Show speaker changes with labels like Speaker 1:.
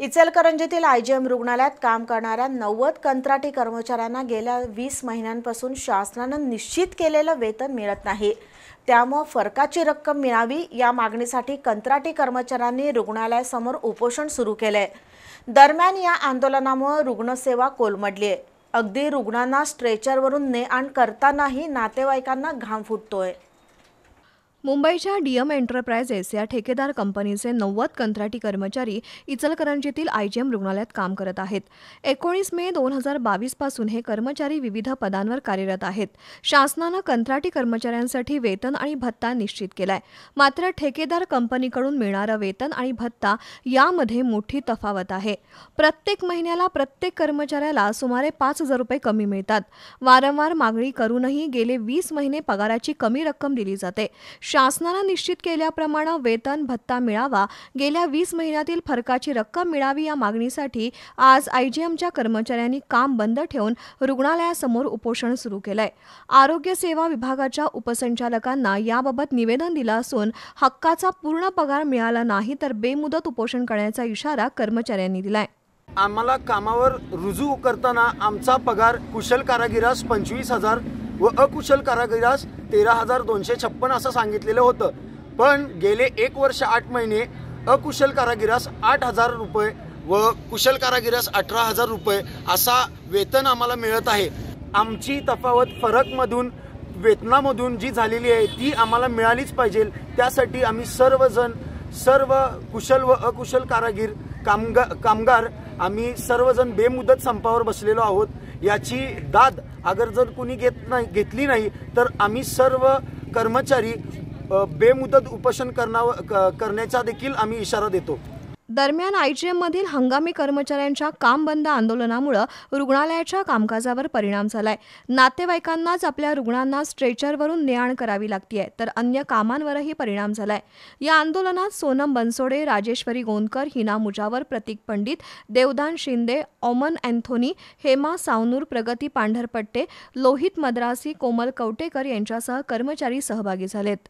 Speaker 1: इचलकरंजीतील IgM रुग्णालयात काम करणाऱ्या नव्वद कंत्राटी कर्मचाऱ्यांना गेल्या वीस महिन्यांपासून शासनानं निश्चित केलेलं वेतन मिळत नाही. त्यामुळं फरकाची रक्कम मिळावी या मागणीसाठी कंत्राटी कर्मचाऱ्यांनी रुग्णालयासमोर उपोषण सुरू केलंय. दरम्यान या आंदोलनामुळे रुग्णसेवा कोलमडली आहे अगदी रुग्णांना स्ट्रेचरवरून ने आण करतानाही नातेवाईकांना घाम फुटतोय.
Speaker 2: मुंबईच्या डीएम एंटरप्राइजेस या ठेकेदार कंपनीचे नव्वद कंत्राटी कर्मचारी इचलकरंजीतील आयजीएम रुग्णालयात काम करत आहेत. एकोणीस मे दोन हजार बावीसपासून हे कर्मचारी विविध पदांवर कार्यरत आहेत. शासनानं कंत्राटी कर्मचाऱ्यांसाठी वेतन आणि भत्ता निश्चित केलाय. मात्र ठेकेदार कंपनीकडून मिळणारं वेतन आणि भत्ता यामध्ये मोठी तफावत आहे. प्रत्येक महिन्याला प्रत्येक कर्मचाऱ्याला सुमारे पाच हजार रुपये कमी मिळतात. वारंवार मागणी करूनही गेले वीस महिने पगाराची कमी रक्कम दिली जाते. शासनानं निश्चित केल्याप्रमाणे वेतन भत्ता मिळावा. गेल्या वीस महिन्यातील फरकाची रक्कम मिळावी या मागणीसाठी आज आयजीएमच्या कर्मचाऱ्यांनी काम बंद ठेवून रुग्णालयासमोर उपोषण सुरू केलंय. आरोग्य सेवा विभागाच्या उपसंचालकांना याबाबत निवेदन दिलं असून हक्काचा पूर्ण पगार मिळाला नाही तर बेमुदत उपोषण करण्याचा इशारा कर्मचाऱ्यांनी दिलाय.
Speaker 3: आम्हाला कामावर रुजू करताना आमचा पगार कुशल कारागिरास पंचवीस हजार व अकुशल कारागिरास तेरा हजार दोनशे छप्पन असं सांगितलेलं होतं. पण गेले एक वर्ष आठ महिने अकुशल कारागिरास आठ हजार रुपये व कुशल कारागिरास अठरा हजार रुपये असा वेतन आम्हाला मिळत आहे. आमची तफावत फरकमधून वेतनामधून जी झालेली आहे ती आम्हाला मिळालीच पाहिजे. त्यासाठी आम्ही सर्वजण सर्व कुशल व अकुशल कारागीर कामगा कामगार आम्ही सर्वजण बेमुदत संपावर बसलेलो आहोत. याची दाद अगर जर कोणी घेत नाही घेतली नाही तर आम्ही सर्व कर्मचारी बेमुदत उपोषण क- करण्याचा देखील आम्ही इशारा देतो.
Speaker 2: दरम्यान आयजीएममधील हंगामी कर्मचाऱ्यांच्या काम बंद आंदोलनामुळे रुग्णालयाच्या कामकाजावर परिणाम झालाय. नातेवाईकांनाच आपल्या रुग्णांना स्ट्रेचरवरून ने आण करावी लागतीय तर अन्य कामांवरही परिणाम झालाय. या आंदोलनात सोनम बनसोडे राजेश्वरी गोंदकर हिना मुजावर प्रतीक पंडित देवदान शिंदे ओमन अँथोनी हेमा सावनूर प्रगती पांढरपट्टे लोहित मद्रासी कोमल कवटेकर यांच्यासह कर्मचारी सहभागी झालेत.